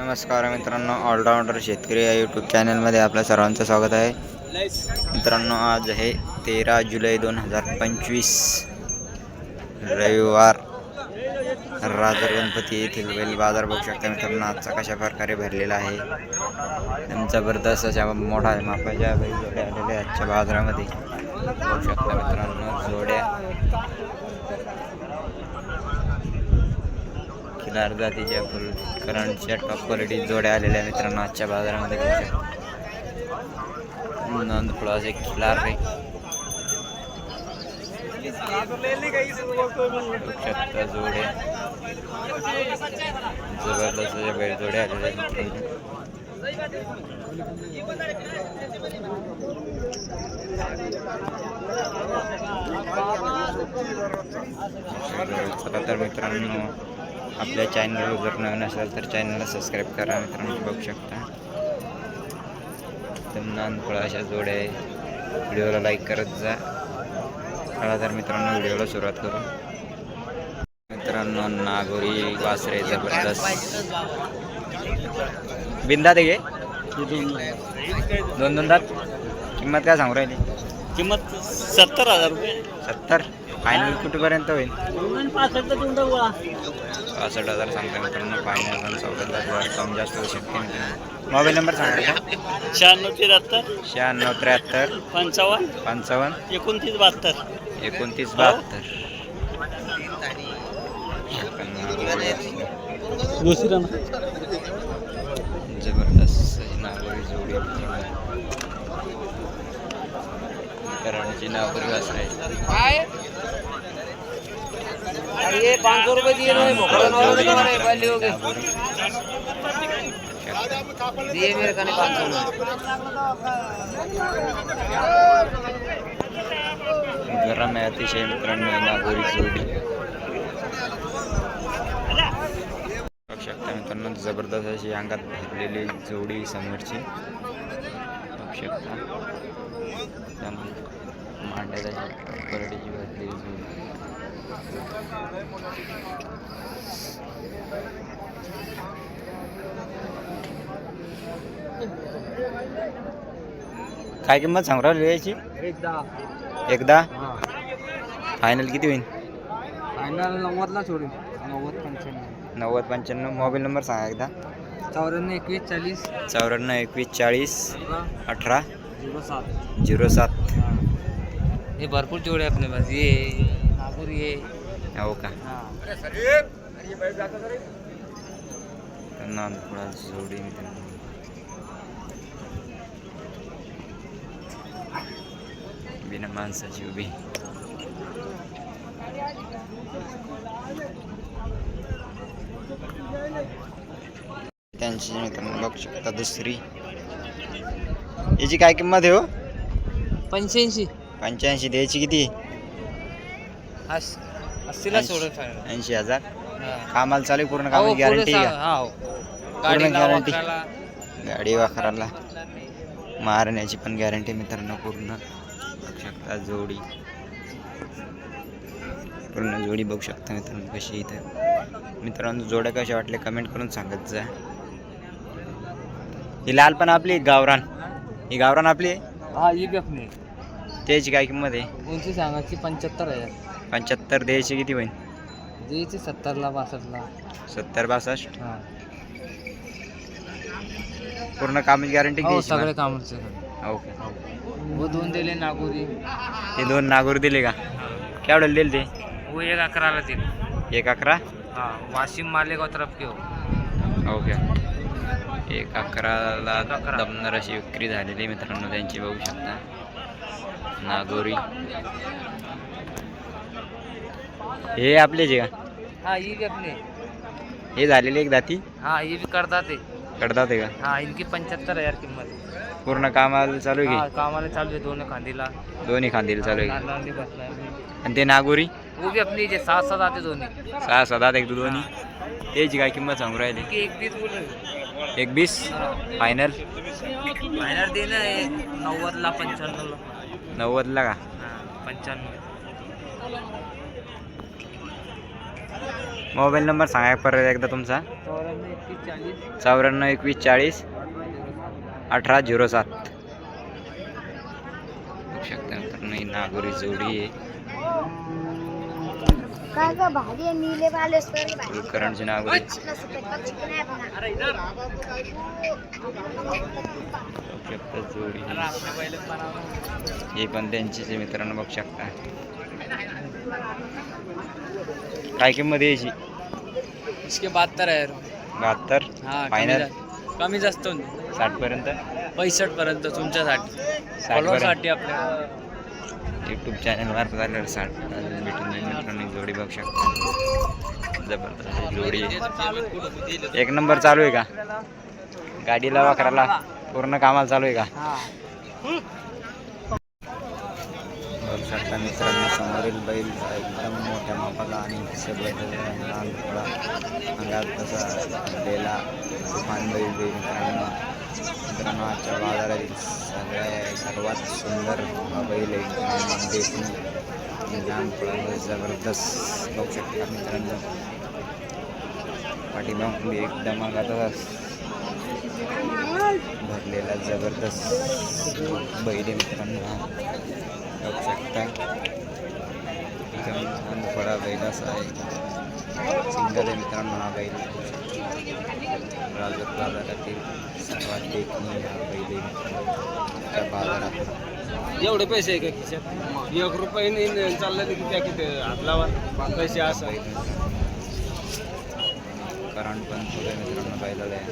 नमस्कार मित्रांनो ऑलराऊंडर शेतकरी या यूट्यूब चॅनलमध्ये आपल्या सर्वांचं स्वागत आहे. मित्रांनो आज आहे तेरा जुलै दोन हजार पंचवीस. रविवार. राजर गणपती येथील बैल बाजार बघू शकता मित्रांनो आजचा कशा प्रकारे भरलेला आहे. जबरदस्त अशा मोठा मापाच्या बैल जोड्या आलेल्या आजच्या बाजारामध्ये. बघू शकता मित्रांनो जोड्या. खिलार जातीच्या करंटच्या टॉप क्वालिटी जोड्या आलेल्या मित्रांनो आजच्या बाजारामध्ये नंद प्लस एक खिलार रे. बघू शकता जोड्या. जबरदस्त बैल जोड्या आलेल्या मित्रांनो. तर मित्रांनो आपल्या चॅनलवर जर नवीन असाल तर चॅनलला सबस्क्राईब करा मित्रांनो बघू शकता. एकदम नानफळा अशा जोड्या आहे. व्हिडिओला लाईक करत जा. चला तर मित्रांनो व्हिडिओला सुरुवात करू. मित्रांनो नागोरी वासरे जबरदस्त. बिंदा दे दोन दोन दात? किंमत काय सांगू राहिली? किंमत सत्तर हजार रुपये. सत्तर? फायनल कुठेपर्यंत होईल? पासष्ट पासष्ट हजार सांगता मित्रांनो. फायनल पण चौदा हजार. कमी जास्त होऊ शकते मोबाईल नंबर सांगा का शहाण्णव त्र्याहत्तर. शहाण्णव त्र्याहत्तर. पंचावन्न. पंचावन्न. एकोणतीस बहात्तर. एकोणतीस बहात्तर. दुसरा जबरदस्त अशी नागोरी जोडी कराडची नागोरी वासरे ये पाँच सौ रुपए दिए रहे पहले हो गए दिए मेरे कने पाँच सौ गरम आहे अतिशय मित्रांनो ही नागोरी जोडी बघू शकता मित्रांनो जबरदस्त अशी अंगात भरलेली जोडी समोरची. बघू शकता. करडीची भरलेली जोडी काय किंमत सांगू राहिली याची? एकदा. एकदा? फायनल किती होईल? फायनल नव्वदला सोडून नव्वद पंच्याण्णव. नव्वद पंच्याण्णव. मोबाईल नंबर सांगा एकदा. चौऱ्याण्णव एकवीस चाळीस. चौऱ्याण्णव एकवीस चाळीस अठरा. अठरा झिरो सात. झिरो सात. हे भरपूर जोडे आपले पास. ये नागपूर ये. हो का? हाँ. नांदपुरा जोडी बिना माणसाची उभी. त्यांची मित्रांनो बघू शकता दुसरी. याची काय किंमत आहे हो? पंच्याऐंशी. पंच्याऐंशी द्यायची किती? अस्सीला सोडून ऐंशी हजार? हा. कामाला चालू पूर्ण हो, पुढे गॅरंटी हा, हो. वापरायला गाडी वाखराला मारण्याची पण गॅरंटी मित्रांनो पूर्ण. बघू शकता जोडी. पूर्ण जोडी बघू शकता मित्रांनो कशी इथं. मित्रांनो जोड्या कशा वाटल्या कमेंट करून सांगत जा. ही लाल पण आपली गावरान. ही गावरान आपली हा भी अपने त्याची काय किंमत आहे? उंची सांगायची पंच्याहत्तर हजार पंच्याहत्तर द्यायची किती होईल? द्यायची सत्तरला बासष्टला. सत्तर बासष्ट? हा. पूर्ण कामाची गॅरंटी हो सगळे कामाचे. ओके. वो दोन दिले नागोरी. ते दोन नागोर दिले का? केवढ्याला दिले ते? वो एक अकराला दिले. एक अकरा? हा वाशिम मालेगाव तरफ के हो. ओके. एक अकराला अकरा. दमदार अशी विक्री झालेली मित्रांनो त्यांची बघू शकता. नागोरी हे आपले जे का? हाँ ये भी अपने हे झालेले एक दाती? हाँ ये भी करता थे कडतात आहे का? हाँ इनकी पंच्याहत्तर हजार किंमत. पूर्ण कामाला चालू आहे हाँ कामाला चालू आहे दोन खांदीला. की दोन्ही खांदील चालू आहे आणि ते नागोरी? वो भी अपनी जे सात सात आते दोन्ही. सहा सात एक दोन्ही. त्याची काय किंमत सांगू राहिली? एक बीस बोल. एक बीस? फायनल फायनल देणं आहे नव्वदला पंच्याण्णवला. नव्वदला का? पंच्याण्णव. मोबाईल नंबर सांगा परत एकदा तुमचा. चौऱ्याण्णव एकवीस चाळीस. अठरा झिरो सात. शकता मित्रांनो ही नागोरी जोडी आहे. काय ग? भारी आहे नीले वाले सर कुलकर्णची नागोरी बघू शकता जोडी. ही पण त्यांचीच आहे मित्रांनो बघू शकता. काय किंमत आहे याची? इसके बहात्तर आहे बहात्तर? हा फायनल कमी जास्त साठ पर्यंत पैसठ पर्यंत तुमच्यासाठी. साठ फॉलोअरसाठी आपल्या यूट्यूब चॅनल मार्फत आल्यावर साठ अजून भेटून जाईल मित्रांनो ही जोडी बघू शकता. जबरदस्त जोडी. एक नंबर चालू आहे का? गाडीला वाकराला पूर्ण कामाला चालू आहे का? बघू शकता मित्रांनो समोरील बैल एकदम मोठ्या मापाला आणि थोडा अंगात तसा भरलेला तुफान बैल बैल मित्रांनो. मित्रांनो आजच्या बाजारातील सगळ्या सर्वात सुंदर बैल आहे. मित्रांनो देखून लहान जबरदस्त बघू शकता मित्रांनो. पाठीमागून एकदम अंगात भरलेला जबरदस्त बैल मित्रांनो हा. बघू शकता. एकदम छान बैल असा आहे. सिंगल आहे मित्रांनो हा बैल. राजूर बाजारातील सर्वात देखणी हा बैल आहे त्या बाजारात एवढे पैसे आहे का खिशात? एक रुपये नाही चाललं की त्या किती आपल्यावर पैसे असं कारण पण थोडं मित्रांनो बैलाला आहे.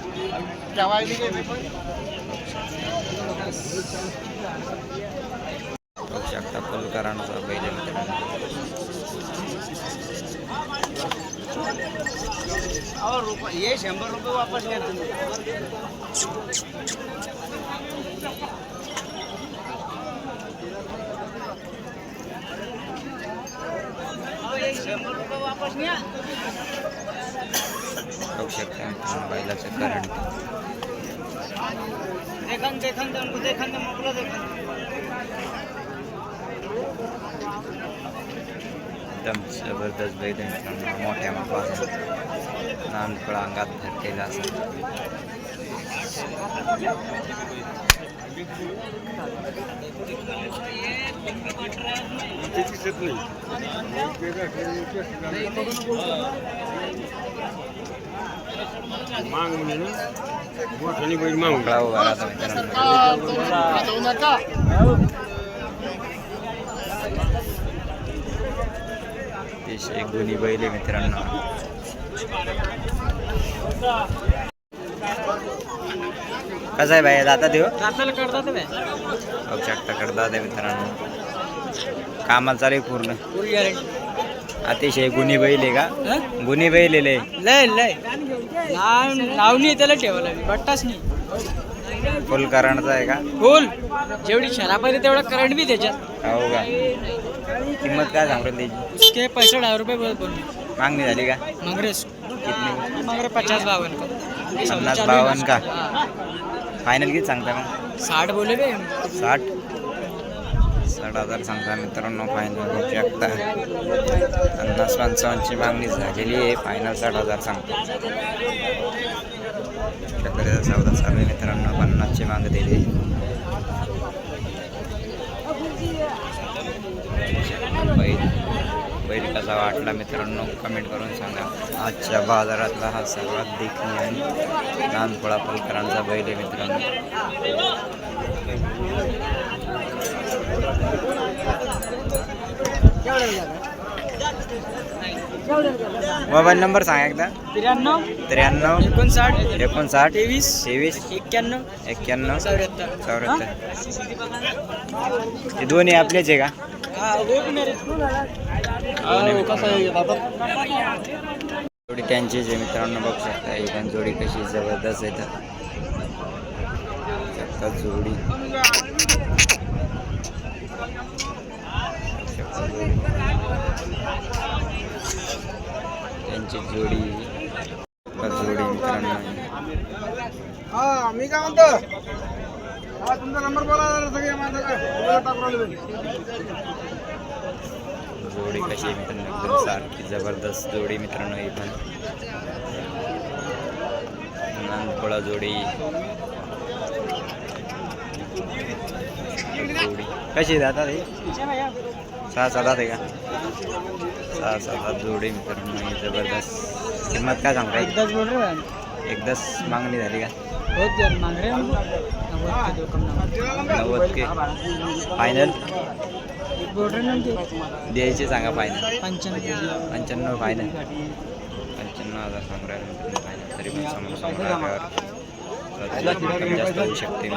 बघू शकता फुलकरांचा बैल आहे मित्रांनो ये शंभर रुपये वापस घ्या तुम्ही शंभर रुपये वापस न्या बघू शकता बैलाचं एकदम जबरदस्त बैल मोठ्या मापाचा लहानपणा अंगात भरलेला असा मोकळा उभा राहतो बैल कसं आहे भाई? जाता बे बघू शकता करतात आहे मित्रांनो. कामाला चालू आहे पूर्ण. अतिशय गुणी बैल आहे का? गुणी बैल आहे लय. लय नावनी त्याला ठेवलं बट्टाच नाही. फुल करंटचा आहे का? फुल. जेवढी शराब तेवढा करंट बी त्याच्यात. हो का? किंमत काय सांगतो त्याची? उसके पैसे हजार रुपये बोल बोल मागणी झाली का? मंगरेस मंगरे पचास बावन का पन्नास बावन्न का? फायनल किती सांगता मग साठ बोले बे साठ? साठ हजार सांगता मित्रांनो फायनल बघू शकता. पन्नास पंचावन्नची मागणी झालेली आहे. फायनल साठ हजार सांगतो. चौदा चालू आहे मित्रांनो पन्नासची माग दिली. बैल. बैल कसा वाटला मित्रांनो? कमेंट करून सांगा. आजच्या बाजारातला हा सर्वात देखणी आणि लहान फळाफलकरांचा बैल आहे मित्रांनो. मोबाईल नंबर सांगा एकदा. त्र्याण्णव त्र्याण्णव एकोणसाठ एकोणसाठ तेवीस तेवीस एक्क्याण्णव एक्क्याण्णव चौऱ्याहत्तर. चौऱ्याहत्तर. हे दोन्ही आपलेच आहे का? जोडी त्यांची जे मित्रांनो बघू शकता ही पण जोडी कशी जबरदस्त आहे जोडी. त्यांची जोडी. जोडी मित्रांनो. हा मी काय म्हणतो? हा तुमचा नंबर बोला सगळे जोडी कशी आहे मित्रांनो? एकदम सारखी जबरदस्त जोडी मित्रांनो ही पण. नानपुळा जोडी. जोडी. कशी आहे दादा ही सहा सात आहे का? सहा सात जोडी मित्रांनो ही जबरदस्त. किंमत काय सांगता एकदाच बोल रे एकदाच मागणी झाली का? नव्वद के फायनल द्यायचे सांगा फायनल पंच्याण्णव पंच्याण्णव फायनल पंच्याण्णव हजार सांगू राहिले फायनल तरी पण समोर समोर आल्यावर जास्त होऊ शकते.